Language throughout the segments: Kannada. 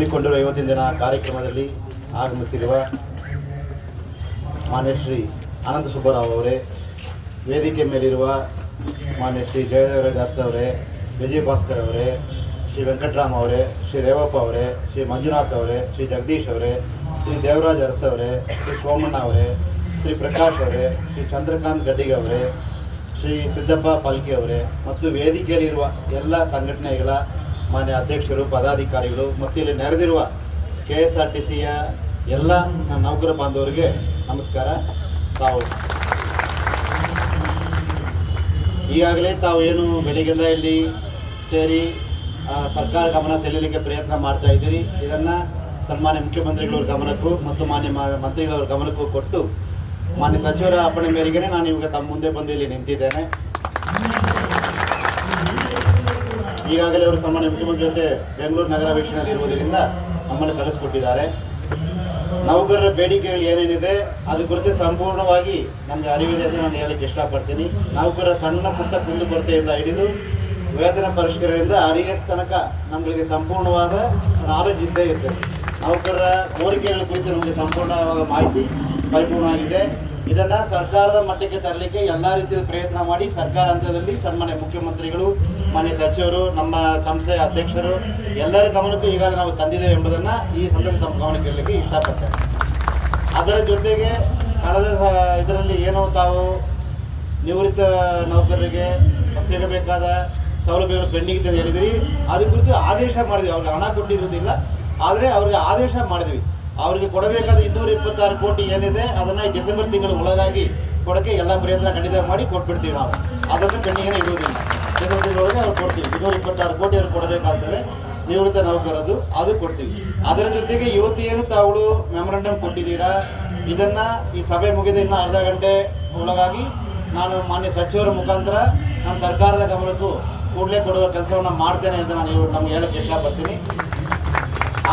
ಹಮ್ಮಿಕೊಂಡಿರುವ ಇವತ್ತಿನ ದಿನ ಕಾರ್ಯಕ್ರಮದಲ್ಲಿ ಆಗಮಿಸಿರುವ ಮಾನ್ಯ ಶ್ರೀ ಅನಂತ ಸುಬ್ಬರಾವ್ ಅವರೇ, ವೇದಿಕೆ ಮೇಲಿರುವ ಮಾನ್ಯ ಶ್ರೀ ಜಯದೇವರ ದಾಸ್ ಅವರೇ ವಿಜಯ ಭಾಸ್ಕರ್ ಅವರೇ, ಶ್ರೀ ವೆಂಕಟರಾಮ್ ಅವರೇ, ಶ್ರೀ ರೇವಪ್ಪ ಅವರೇ, ಶ್ರೀ ಮಂಜುನಾಥ್ ಅವರೇ, ಶ್ರೀ ಜಗದೀಶ್ ಅವರೇ, ಶ್ರೀ ದೇವರಾಜ್ ಅರಸ್ ಅವರೇ, ಶ್ರೀ ಸೋಮಣ್ಣ ಅವರೇ, ಶ್ರೀ ಪ್ರಕಾಶ್ ಅವರೇ, ಶ್ರೀ ಚಂದ್ರಕಾಂತ್ ಗಡ್ಡಿಗೆ ಅವರೇ, ಶ್ರೀ ಸಿದ್ದಪ್ಪ ಪಾಲ್ಕಿ ಅವರೇ ಮತ್ತು ವೇದಿಕೆಯಲ್ಲಿರುವ ಎಲ್ಲ ಸಂಘಟನೆಗಳ ಮಾನ್ಯ ಅಧ್ಯಕ್ಷರು, ಪದಾಧಿಕಾರಿಗಳು, ಮತ್ತು ಇಲ್ಲಿ ನೆರೆದಿರುವ ಕೆ ಎಸ್ ಆರ್ ಟಿ ಸಿಯ ಎಲ್ಲ ನನ್ನ ನೌಕರ ಬಾಂಧವರಿಗೆ ನಮಸ್ಕಾರ. ತಾವು ಈಗಾಗಲೇ ತಾವು ಏನು ಬೆಳಿಗ್ಗೆಲ್ಲ ಇಲ್ಲಿ ಸೇರಿ ಸರ್ಕಾರ ಗಮನ ಸೆಳೆಯಲಿಕ್ಕೆ ಪ್ರಯತ್ನ ಮಾಡ್ತಾ ಇದ್ದೀರಿ. ಇದನ್ನು ಸನ್ಮಾನ್ಯ ಮುಖ್ಯಮಂತ್ರಿಗಳವ್ರ ಗಮನಕ್ಕೂ ಮತ್ತು ಮಾನ್ಯ ಮಂತ್ರಿಗಳವ್ರ ಗಮನಕ್ಕೂ ಕೊಟ್ಟು ಮಾನ್ಯ ಸಚಿವರ ಅಪ್ಪಣೆ ಮೇರೆಗೆ ನಾನು ಇವಾಗ ತಮ್ಮ ಮುಂದೆ ಬಂದು ಇಲ್ಲಿ ನಿಂತಿದ್ದೇನೆ. ಈಗಾಗಲೇ ಅವರು ಸಾಮಾನ್ಯ ಮುಖ್ಯಮಂತ್ರಿ ಜೊತೆ ಬೆಂಗಳೂರು ನಗರ ವೀಕ್ಷಣೆಯಲ್ಲಿ ಇರುವುದರಿಂದ ನಮ್ಮನ್ನು ಕಳಿಸ್ಕೊಟ್ಟಿದ್ದಾರೆ. ನೌಕರರ ಬೇಡಿಕೆಗಳು ಏನೇನಿದೆ, ಅದ್ರ ಕುರಿತು ಸಂಪೂರ್ಣವಾಗಿ ನಮಗೆ ಅರಿವಿದೆ ಅಂತ ನಾನು ಹೇಳಕ್ಕೆ ಇಷ್ಟಪಡ್ತೀನಿ. ನೌಕರರ ಸಣ್ಣ ಪುಟ್ಟ ಕುಂದುಕೊರತೆಯಿಂದ ಹಿಡಿದು ವೇತನ ಪರಿಷ್ಕರಣೆಯಿಂದ ಅರಿಯರ್ಸ್ ತನಕ ನಮಗೆ ಸಂಪೂರ್ಣವಾದ ನಾಲೆಜ್ ಇದ್ದೇ ಇರ್ತದೆ. ನೌಕರರ ಕೋರಿಕೆಗಳ ಕುರಿತು ನಮಗೆ ಸಂಪೂರ್ಣವಾದ ಮಾಹಿತಿ ಪರಿಪೂರ್ಣವಾಗಿದೆ ಇದನ್ನು ಸರ್ಕಾರದ ಮಟ್ಟಕ್ಕೆ ತರಲಿಕ್ಕೆ ಎಲ್ಲ ರೀತಿಯ ಪ್ರಯತ್ನ ಮಾಡಿ ಸರ್ಕಾರ ಹಂತದಲ್ಲಿ ಸನ್ಮಾನ್ಯ ಮುಖ್ಯಮಂತ್ರಿಗಳು, ಮಾನ್ಯ ಸಚಿವರು, ನಮ್ಮ ಸಂಸ್ಥೆಯ ಅಧ್ಯಕ್ಷರು ಎಲ್ಲರ ಗಮನಕ್ಕೂ ಈಗಾಗಲೇ ನಾವು ತಂದಿದ್ದೇವೆ ಎಂಬುದನ್ನು ಈ ಸಂದರ್ಭ ತಮ್ಮ ಗಮನಕ್ಕೆ ಇರಲಿಕ್ಕೆ ಇಷ್ಟಪಡ್ತೇನೆ. ಅದರ ಜೊತೆಗೆ ಕಳೆದ ಇದರಲ್ಲಿ ಏನೋ ತಾವು ನಿವೃತ್ತ ನೌಕರರಿಗೆ ಸಿಗಬೇಕಾದ ಸೌಲಭ್ಯಗಳು ಪೆಂಡಿಂಗ್ ಅಂತ ಹೇಳಿದಿರಿ. ಅದ್ರ ಕುರಿತು ಆದೇಶ ಮಾಡಿದ್ವಿ. ಅವ್ರಿಗೆ ಹಣ ಕೊಟ್ಟಿರುವುದಿಲ್ಲ. ಆದರೆ ಅವ್ರಿಗೆ ಆದೇಶ ಮಾಡಿದ್ವಿ. ಅವ್ರಿಗೆ ಕೊಡಬೇಕಾದ ಇನ್ನೂರ ಇಪ್ಪತ್ತಾರು ಕೋಟಿ ಏನಿದೆ, ಅದನ್ನು ಡಿಸೆಂಬರ್ ತಿಂಗಳ ಒಳಗಾಗಿ ಕೊಡೋಕ್ಕೆ ಎಲ್ಲ ಪ್ರಯತ್ನ ಖಂಡಿತ ಮಾಡಿ ಕೊಟ್ಬಿಡ್ತೀವಿ ನಾವು. ಅದನ್ನು ಕಣ್ಣಿಗೆ ಇಡುವುದಿಲ್ಲ. ಡಿಸೆಂಬರ್ ತಿಂಗಳೊಳಗೆ ಅವ್ರು ಕೊಡ್ತೀವಿ. ಇನ್ನೂರ ಇಪ್ಪತ್ತಾರು ಕೋಟಿ ಅವ್ರು ಕೊಡಬೇಕಾಗ್ತದೆ. ನಿವೃತ್ತ ನೌಕರದು ಅದು ಕೊಡ್ತೀವಿ. ಅದರ ಜೊತೆಗೆ ಇವತ್ತು ಏನು ತಾವುಗಳು ಮೆಮೊರಂಡಮ್ ಕೊಟ್ಟಿದ್ದೀರಾ? ಇದನ್ನ ಈ ಸಭೆ ಮುಗಿದ ಇನ್ನು ಅರ್ಧ ಗಂಟೆ ಒಳಗಾಗಿ ನಾನು ಮಾನ್ಯ ಸಚಿವರ ಮುಖಾಂತರ ನಮ್ಮ ಸರ್ಕಾರದ ಗಮನಕ್ಕೂ ಕೂಡಲೇ ಕೊಡುವ ಕೆಲಸವನ್ನು ಮಾಡ್ತೇನೆ ಅಂತ ನಾನು ನಮ್ಗೆ ಹೇಳಕ್ಕೆ ಇಷ್ಟಪಡ್ತೀನಿ.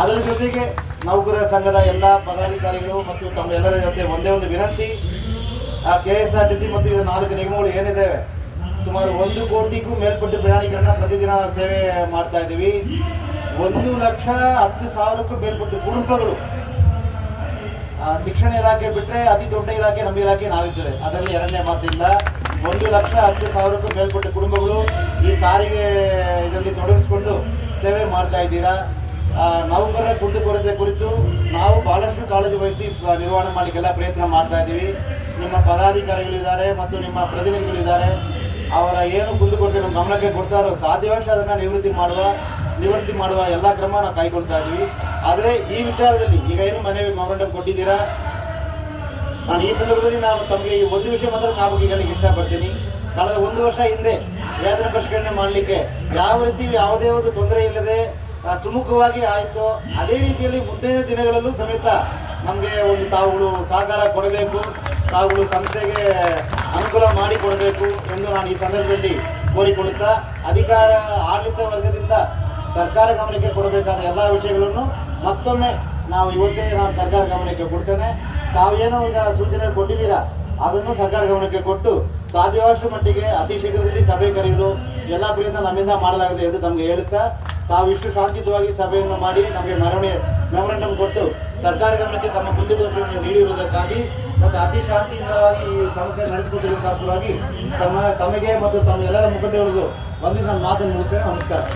ಅದರ ಜೊತೆಗೆ ನೌಕರರ ಸಂಘದ ಎಲ್ಲ ಪದಾಧಿಕಾರಿಗಳು ಮತ್ತು ತಮ್ಮ ಎಲ್ಲರ ಜೊತೆ ಒಂದೇ ಒಂದು ವಿನಂತಿ. K S R T C ಮತ್ತು ಇದು ನಾಲ್ಕು ನಿಗಮಗಳು ಏನಿದ್ದಾವೆ ಸುಮಾರು ಒಂದು ಕೋಟಿಗೂ ಮೇಲ್ಪಟ್ಟು ಪ್ರಯಾಣಿಕರನ್ನ ಪ್ರತಿದಿನ ಸೇವೆ ಮಾಡ್ತಾ ಇದ್ದೀವಿ. ಒಂದು ಲಕ್ಷ ಹತ್ತು ಸಾವಿರಕ್ಕೂ ಮೇಲ್ಪಟ್ಟು ಕುಟುಂಬಗಳು ಆ, ಶಿಕ್ಷಣ ಇಲಾಖೆ ಬಿಟ್ಟರೆ ಅತಿ ದೊಡ್ಡ ಇಲಾಖೆ ನಮ್ಮ ಇಲಾಖೆ ನಾವಿದ್ದೇವೆ. ಅದರಲ್ಲಿ ಎರಡನೇ ಮಾತಿಲ್ಲ ಒಂದು ಲಕ್ಷ ಹತ್ತು ಸಾವಿರಕ್ಕೂ ಮೇಲ್ಪಟ್ಟ ಕುಟುಂಬಗಳು ಈ ಸಾರಿಗೆ ಇದರಲ್ಲಿ ತೊಡಗಿಸ್ಕೊಂಡು ಸೇವೆ ಮಾಡ್ತಾ ಇದ್ದೀರಾ. ಆ, ನೌಕರರ ಕುಂದುಕೊರತೆ ಕುರಿತು ನಾವು ಬಹಳಷ್ಟು ಕಾಳಜಿ ವಹಿಸಿ ನಿರ್ವಹಣೆ ಮಾಡಲಿಕ್ಕೆಲ್ಲ ಪ್ರಯತ್ನ ಮಾಡ್ತಾ ಇದ್ದೀವಿ. ನಿಮ್ಮ ಪದಾಧಿಕಾರಿಗಳಿದ್ದಾರೆ ಮತ್ತು ನಿಮ್ಮ ಪ್ರತಿನಿಧಿಗಳಿದ್ದಾರೆ. ಅವರ ಏನು ಕುಂದುಕೊರತೆ ನಮ್ಮ ಗಮನಕ್ಕೆ ಕೊಡ್ತಾರೋ ಸಾಧ್ಯವಷ್ಟು ಅದನ್ನು ನಿವೃತ್ತಿ ಮಾಡುವ ನಿವೃತ್ತಿ ಮಾಡುವ ಎಲ್ಲ ಕ್ರಮ ನಾವು ಕೈಗೊಳ್ತಾ ಇದ್ದೀವಿ. ಆದರೆ ಈ ವಿಚಾರದಲ್ಲಿ ಈಗ ಏನು ಮನವಿ ಮೆಮೊರಂಡಮ್ ಕೊಟ್ಟಿದ್ದೀರಾ? ನಾನು ಈ ಸಂದರ್ಭದಲ್ಲಿ ನಾನು ತಮಗೆ ಈ ಒಂದು ವಿಷಯ ಮಾತ್ರ ನಾವು ಹೇಳಲಿಕ್ಕೆ ಇಷ್ಟಪಡ್ತೀನಿ. ಕಳೆದ ಒಂದು ವರ್ಷ ಹಿಂದೆ ವೇತನ ಪರಿಷ್ಕರಣೆ ಮಾಡಲಿಕ್ಕೆ ಯಾವ ರೀತಿ ಯಾವುದೇ ಒಂದು ತೊಂದರೆ ಇಲ್ಲದೆ ಸುಮುಖವಾಗಿ ಆಯಿತು. ಅದೇ ರೀತಿಯಲ್ಲಿ ಮುಂದಿನ ದಿನಗಳಲ್ಲೂ ಸಮೇತ ನಮಗೆ ಒಂದು ತಾವುಗಳು ಸಹಕಾರ ಕೊಡಬೇಕು, ತಾವುಗಳು ಸಂಸ್ಥೆಗೆ ಅನುಕೂಲ ಮಾಡಿಕೊಡಬೇಕು ಎಂದು ನಾನು ಈ ಸಂದರ್ಭದಲ್ಲಿ ಕೋರಿಕೊಳ್ಳುತ್ತಾ, ಅಧಿಕಾರ, ಆಡಳಿತ ವರ್ಗದಿಂದ ಸರ್ಕಾರ ಗಮನಕ್ಕೆ ಕೊಡಬೇಕಾದ ಎಲ್ಲ ವಿಷಯಗಳನ್ನು ಮತ್ತೊಮ್ಮೆ ನಾವು ಇವತ್ತೇ ನಾನು ಸರ್ಕಾರ ಗಮನಕ್ಕೆ ಕೊಡ್ತೇನೆ. ತಾವೇನೋ ಈಗ ಸೂಚನೆ ಕೊಟ್ಟಿದ್ದೀರಾ, ಅದನ್ನು ಸರ್ಕಾರ ಗಮನಕ್ಕೆ ಕೊಟ್ಟು ಸಾಧ್ಯವಾದಷ್ಟು ಮಟ್ಟಿಗೆ ಅತಿ ಶೀಘ್ರದಲ್ಲಿ ಸಭೆ ಕರೆಯಲು ಎಲ್ಲ ಪ್ರಯತ್ನ ನಮ್ಮಿಂದ ಮಾಡಲಾಗಿದೆ ಎಂದು ತಮಗೆ ಹೇಳುತ್ತಾ ತಾವು ಇಷ್ಟು ಶಾಂತಿಯುತವಾಗಿ ಸಭೆಯನ್ನು ಮಾಡಿ ನಮಗೆ ಮೆರವಣಿಗೆ ಮೆಮೊರಂಡಮ್ ಕೊಟ್ಟು ಸರ್ಕಾರ ಗಮನಕ್ಕೆ ತಮ್ಮ ಮುಂದುವರಿಕೆಯನ್ನು ನೀಡಿರುವುದಕ್ಕಾಗಿ ಮತ್ತು ಅತಿ ಶಾಂತಿಯುತವಾಗಿ ಈ ಸಮಸ್ಯೆ ನಡೆಸಿಕೊಟ್ಟಿದ್ದಕ್ಕಾಗಿ ತಮ್ಮ, ತಮಗೆ ಮತ್ತು ತಮ್ಮ ಎಲ್ಲರ ಮುಖಂಡರಿಗೂ ಬಂದು ನಾನು ಮಾತನ್ನು ಮುಗಿಸ್ತೇನೆ. ನಮಸ್ಕಾರ.